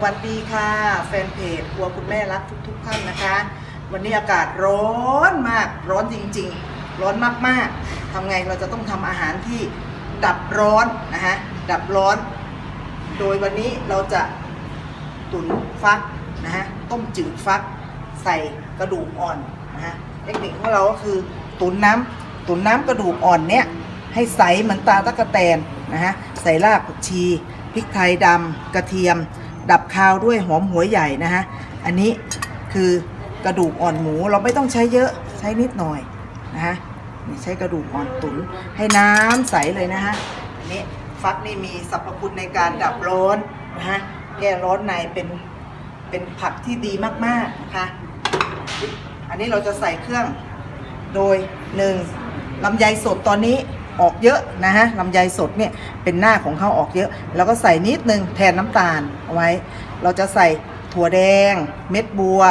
สวัสดีค่ะแฟนเพจครัวคุณแม่รักทุกๆท่านนะคะ วันนี้อากาศร้อนมากร้อนจริงๆ ร้อนมากๆทำไงเราจะต้องทำอาหารที่ดับร้อนนะฮะดับร้อน โดยวันนี้เราจะตุ๋นฟักนะฮะต้มจืดฟักใส่กระดูกอ่อนนะฮะเทคนิคของเราก็คือตุ๋นน้ำตุ๋นน้ำกระดูกอ่อนเนี้ยให้ใสเหมือนตาตะกะแตนนะฮะใส่รากผักชีพริกไทยดำกระเทียม ดับคาวด้วยหอมหัวใหญ่นะฮะ อันนี้คือกระดูกอ่อนหมูเราไม่ต้องใช้เยอะใช้นิดหน่อยนะฮะนี่ใช้กระดูกอ่อนตุ๋นให้น้ำใสเลยนะฮะอันนี้ฟักนี่มีสรรพคุณในการดับร้อนนะฮะแก้ร้อนในเป็นเป็นผักที่ดีมากๆนะคะ อันนี้เราจะใส่เครื่องโดยหนึ่งลำไยสดตอนนี้ ออกเยอะนะฮะลำไยสดเนี่ยเป็นหน้าของเขาออกเยอะ แล้วก็ใส่นิดนึงแทนน้ำตาลเอาไว้ เราจะใส่ถั่วแดง เม็ดบัว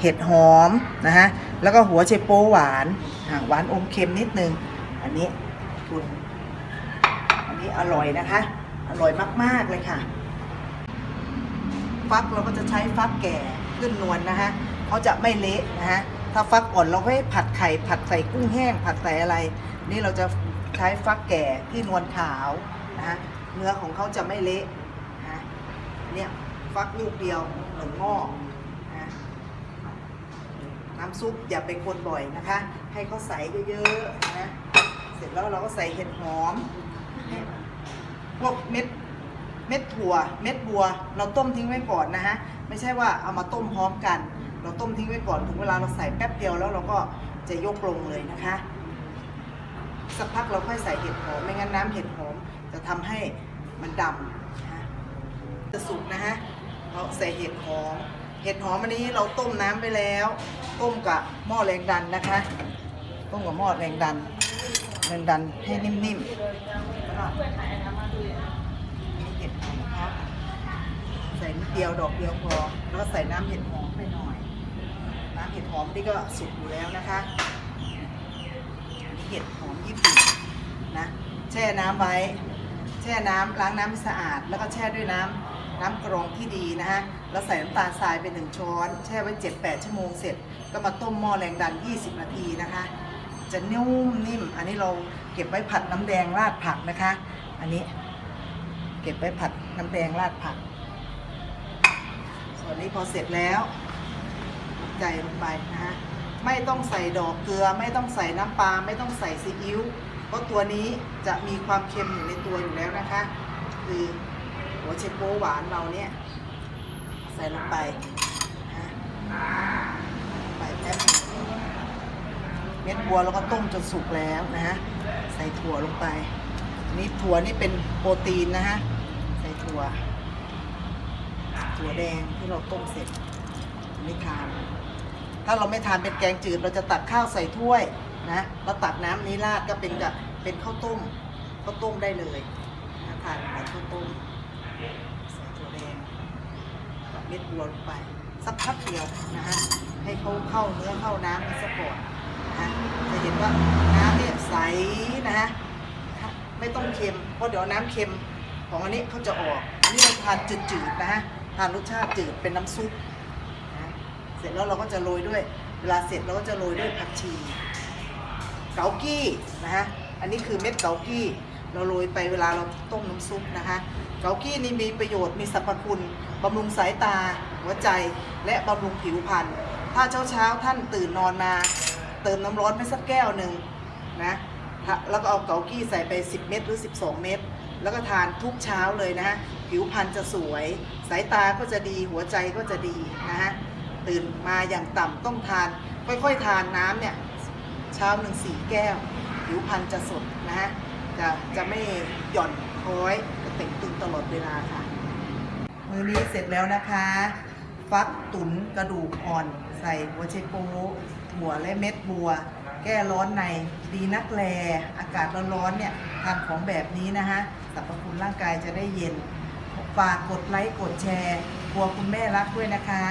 เห็ดหอมนะฮะแล้วก็หัวเชโปหวานหวานอมเค็มนิดนึง อันนี้คุณอันนี้อร่อยนะคะ อร่อยมากๆเลยค่ะ ฟักเราก็จะใช้ฟักแก่ขึ้นนวลนะฮะเขาจะไม่เละนะฮะถ้าฟักอ่อนเราก็ให้ผัดไข่ผัดใส่กุ้งแห้งผัดใส่อะไร นี่เราจะ ใช้ฟักแก่ที่นวลขาวนะฮะเนื้อของเขาจะไม่เละนะเนี่ยฟักลูกเดียวหนึ่งหม้อนะน้ำซุปอย่าไปคนบ่อยนะคะ ให้เขาใสเยอะๆนะเสร็จแล้วเราก็ใส่เห็ดหอม พวกเม็ดเม็ดถั่ว เม็ดบัว เราต้มทิ้งไว้ก่อนนะฮะไม่ใช่ว่าเอามาต้มพร้อมกัน เราต้มทิ้งไว้ก่อนถึงเวลาเราใส่แป๊บเดียวแล้วเราก็จะยกลงเลยนะคะ สักพักเราค่อยใส่เห็ดหอม ไม่งั้นน้ำเห็ดหอมจะทำให้มันดำนะจะสุกนะฮะเราใส่เห็ดหอม เห็ดหอมอันนี้เราต้มน้ำไปแล้ว ต้มกับหม้อแรงดันนะคะ ต้มกับหม้อแรงดัน แรงดันให้นิ่มๆเห็ดหอมครับใส่นิดเดียวดอกเดียวพอ แล้วก็ใส่น้ำเห็ดหอมไปหน่อย น้ำเห็ดหอมนี่ก็สุกอยู่แล้วนะคะ เห็ดหอมญี่ปุ่นนะแช่น้ำไว้ แช่น้ำล้างน้ำสะอาด แล้วก็แช่ด้วยน้ำน้ำกรองที่ดีนะฮะแล้วใส่น้ำตาลทรายไปหนึ่งช้อน แช่ไว้ 7-8 ชั่วโมงเสร็จ ก็มาต้มหม้อแรงดัน 20 นาทีนะคะ จะนุ่มนิ่ม อันนี้เราเก็บไว้ผัดน้ำแดงราดผักนะคะ อันนี้เก็บไว้ผัดน้ำแดงราดผัก ส่วนนี้พอเสร็จแล้วใส่ลงไปนะฮะ ไม่ต้องใส่ดอกเกลือ ไม่ต้องใส่น้ำปลาไม่ต้องใส่ซีอิ๊วเพราะตัวนี้จะมีความเค็มอยู่ในตัวอยู่แล้วนะคะ คือหัวเชโปหวานเราเนี่ย ใส่ลงไปนะฮะไปแป๊บเม็ดบัวแล้วก็ต้มจนสุกแล้วนะฮะใส่ถั่วลงไป นี่ถั่วนี่เป็นโปรตีนนะฮะใส่ถั่ว ถั่วแดงที่เราต้มเสร็จไม่ทาน ถ้าเราไม่ทานเป็นแกงจืด เราจะตักข้าวใส่ถ้วยนะแล้วตักน้ำนี้ราดก็เป็นกับเป็นข้าวต้มข้าวต้มได้เลยนะทานแบบข้าวต้มใส่ถั่วแดงกับเม็ดบัวลงไป สักพักเดียวนะฮะให้เขาเข้าเนื้อเข้าน้ำมันซะก่อนนะจะเห็นว่าน้ำเนี่ยใสนะฮะไม่ต้องเค็มเพราะเดี๋ยวน้ำเค็มของอันนี้เขาจะออกอันนี้เราทานจืดๆนะฮะทานรสชาติจืดเป็นน้ำซุป ร็จแล้วเราก็จะโรยด้วย เวลาเสร็จเราก็จะโรยด้วยผักชี เกากี้นะฮะ อันนี้คือเม็ดเกากี้ เราโรยไปเวลาเราต้มน้ำซุปนะคะ เกากี้นี่มีประโยชน์ มีสรรพคุณบำรุงสายตา หัวใจ และบำรุงผิวพรรณ ถ้าเช้าเช้าๆท่านตื่นนอนมา เติมน้ำร้อนไปสักแก้วหนึ่งนะ แล้วก็เอาเกากี้ใส่ไป 10 เม็ดหรือ 12 เม็ดแล้วก็ทานทุกเช้าเลยนะฮะ ผิวพรรณจะสวย สายตาก็จะดี หัวใจก็จะดีนะฮะ ตื่นมาอย่างต่ำต้องทาน ค่อยๆทานน้ำเนี่ยเช้าหนึ่งสี่แก้ว ผิวพรรณจะสดนะฮะจะจะไม่หย่อนคล้อยจะเต่งตึงตลอดเวลาค่ะ มือนี้เสร็จแล้วนะคะ ฟักตุ๋นกระดูกอ่อน ใส่หัวไชโป๊ถั่วและเม็ดบัว แก้ร้อนในดีนักแล อากาศร้อนๆเนี่ยทานของแบบนี้นะฮะสรรพคุณร่างกายจะได้เย็นฝากกดไลค์กดแชร์ครัวคุณแม่รักด้วยนะคะ